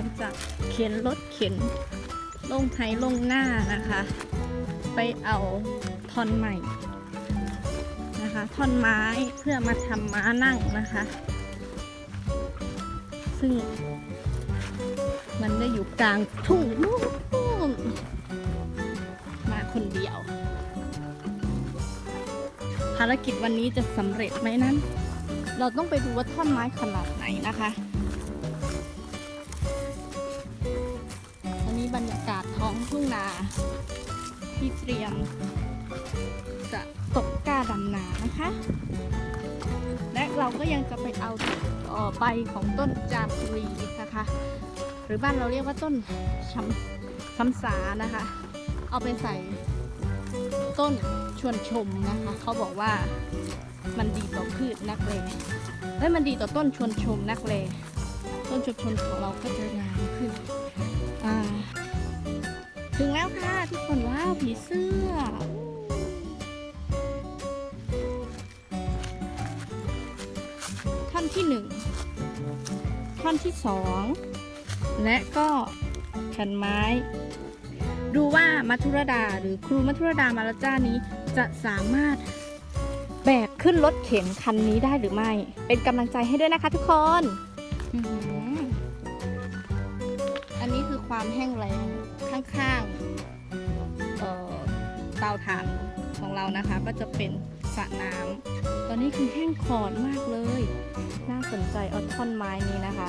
กำลังจะเข็นรถเข็นลงไทยลงหน้านะคะ ไปเอาท่อนใหม่นะคะ ท่อนไม้เพื่อมาทำม้านั่งนะคะ ซึ่ง มันได้อยู่กลางทุ่งนู่นมาคนเดียว ภารกิจวันนี้จะสำเร็จไหมนั้น เราต้องไปดูว่าท่อนไม้ขนาดไหนนะคะ บรรยากาศท้องทุ่งนา ที่เตรียม จะตกก้าดำนานะคะ และเราก็ยังจะไปเอาต่อใบของต้นจามรีนะคะ หรือบ้านเราเรียกว่าต้นช้ำช้ำสานะคะ เอาไปใส่ต้นชวนชมนะคะ เขาบอกว่ามันดีต่อพืชนักเลและมันดีต่อต้นชวนชมนักเลต้นชวนชมของเราก็จะงามขึ้นอ่า ถึงแล้วค่ะทุกคนว้าวผีเสื้อ ท่อนที่หนึ่งท่อนที่สองและก็แผ่นไม้ ดูว่ามัทุรดาหรือครูมัทุรดามาลาจ้านี้จะสามารถแบกขึ้นรถเข็นคันนี้ได้หรือไม่ เป็นกำลังใจให้ด้วยนะคะทุกคน อันนี้คือความแห้งแรง ข้างๆเอ่อเตาถ่านของเรานะคะ ก็จะเป็นสระน้ำตอนนี้คือแห้งขอดมากเลย น่าสนใจเอาท่อนไม้นี้นะคะ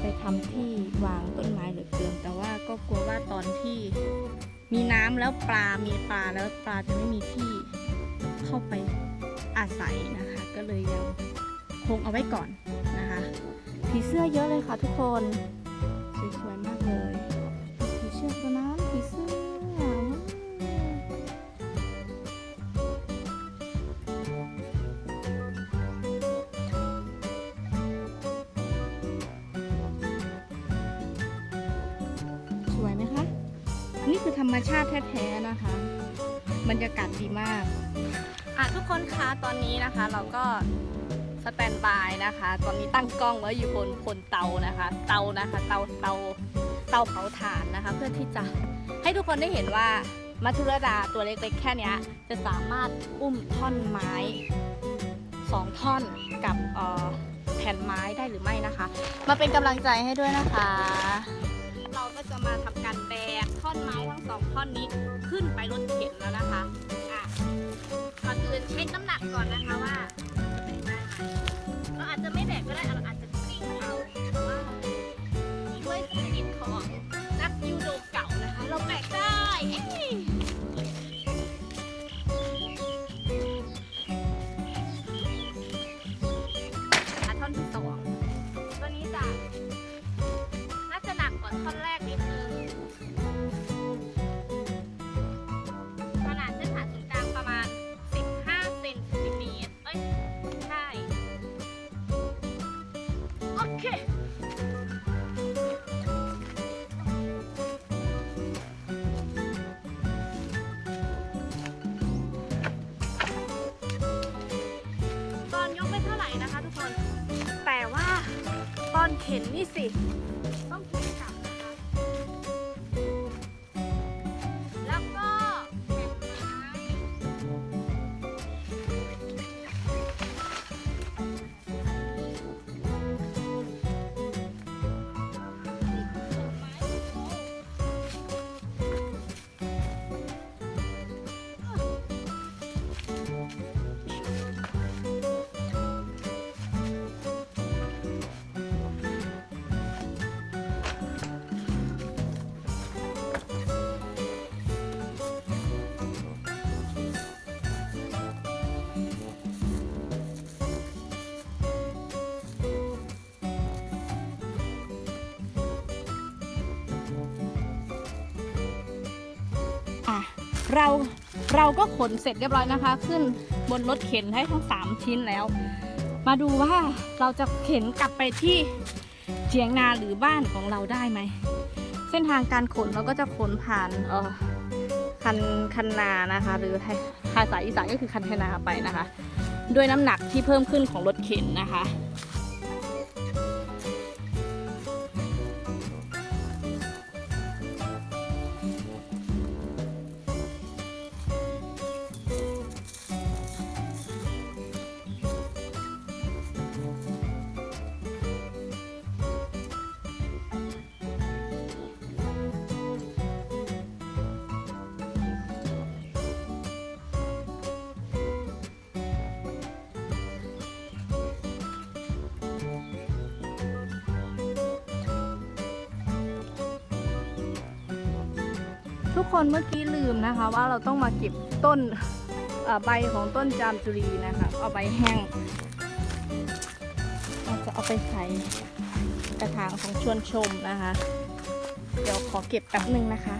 ไปทำที่วางต้นไม้เหลือเกินแต่ว่าก็กลัวว่าตอนที่มีน้ำแล้วปลา มีปลาแล้วปลาจะไม่มีที่เข้าไปอาศัยนะคะ ก็เลยยังคงเอาไว้ก่อนนะคะผีเสื้อเยอะเลยค่ะทุกคน สวยๆมากเลย คือธรรมชาติแท้ๆนะคะ บรรยากาศดีมากอะทุกคนคะตอนนี้นะคะ เราก็สแตนบายนะคะ ตอนนี้ตั้งกล้องไว้อยู่บนบนเตานะคะ เตานะคะ เตาเตาเตาเผาถ่านนะคะ เพื่อที่จะให้ทุกคนได้เห็นว่ามัทุรดาตัวเล็กๆแค่นี้จะสามารถอุ้มท่อนไม้สองท่อนกับแผ่นไม้ได้หรือไม่นะคะ มาเป็นกำลังใจให้ด้วยนะคะ เราก็จะมาทำการแบกท่อนไม้ทั้งสองท่อนนี้ขึ้นไปรถเข็นแล้วนะคะอะก่อนอื่นเช็คน้ำหนักก่อนนะคะว่ากได้ไหมเราอาจจะไม่แบกก็ได้เราอาจจะกลิ้งเอา เห็นนี่สิ เราเราก็ขนเสร็จเรียบร้อยนะคะ ขึ้นบนรถเข็นให้ทั้ง 3 ชิ้นแล้ว มาดูว่าเราจะเข็นกลับไปที่เจียงนาหรือบ้านของเราได้ไหม เส้นทางการขนเราก็จะขนผ่านเออคันคันนานะคะ หรือภาษาอีสานก็คือคันเทนาไปนะคะ ด้วยน้ำหนักที่เพิ่มขึ้นของรถเข็นนะคะ ทุกคนเมื่อกี้ลืมนะคะ ว่าเราต้องมาเก็บต้นใบของต้นจามจุรีนะคะ เอาใบแห้งเราจะเอาไปใส่กระถางของชวนชมนะคะ เดี๋ยวขอเก็บแป๊บหนึ่งนะคะ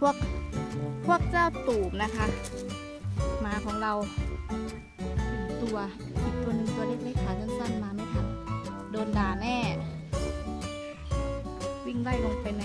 พวกพวกเจ้าตูบนะคะหมาของเราตัวอีกตัวหนึ่งตัวเล็กๆขาสั้นๆมาไม่ทันโดนด่าแน่ วิ่งไล่ลงไปใน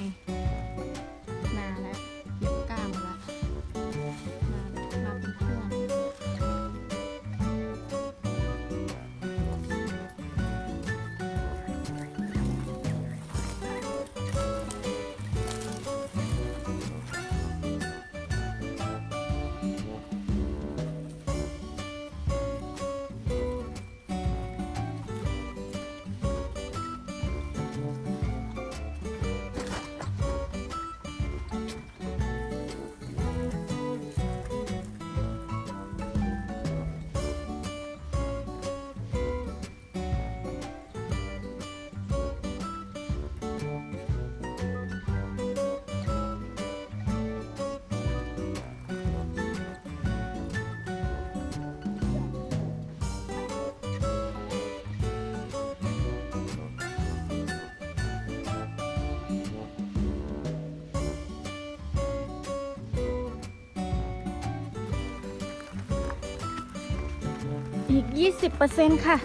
อีก 20%ค่ะ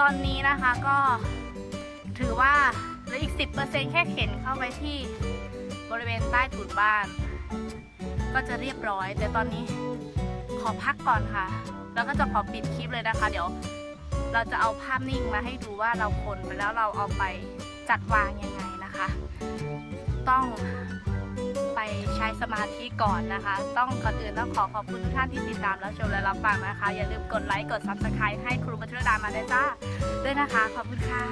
ตอนนี้นะคะก็ถือว่าเหลืออีก 10%แค่เข็นเข้าไปที่บริเวณใต้ถุนบ้าน ก็จะเรียบร้อย แต่ตอนนี้ขอพักก่อนค่ะ แล้วก็จะขอปิดคลิปเลยนะคะ เดี๋ยวเราจะเอาภาพนิ่งมาให้ดูว่าเราคนไปแล้วเราเอาไปจัดวางยังไงนะคะ ต้อง ไปใช้สมาธิก่อนนะคะ ต้องก่อนอื่นต้องขอขอบคุณทุกท่านที่ติดตามและชมและรับฟังนะคะ อย่าลืมกดไลค์กด subscribe ให้ครูบัตรดามาได้จ้าด้วยนะคะ ขอบคุณค่ะ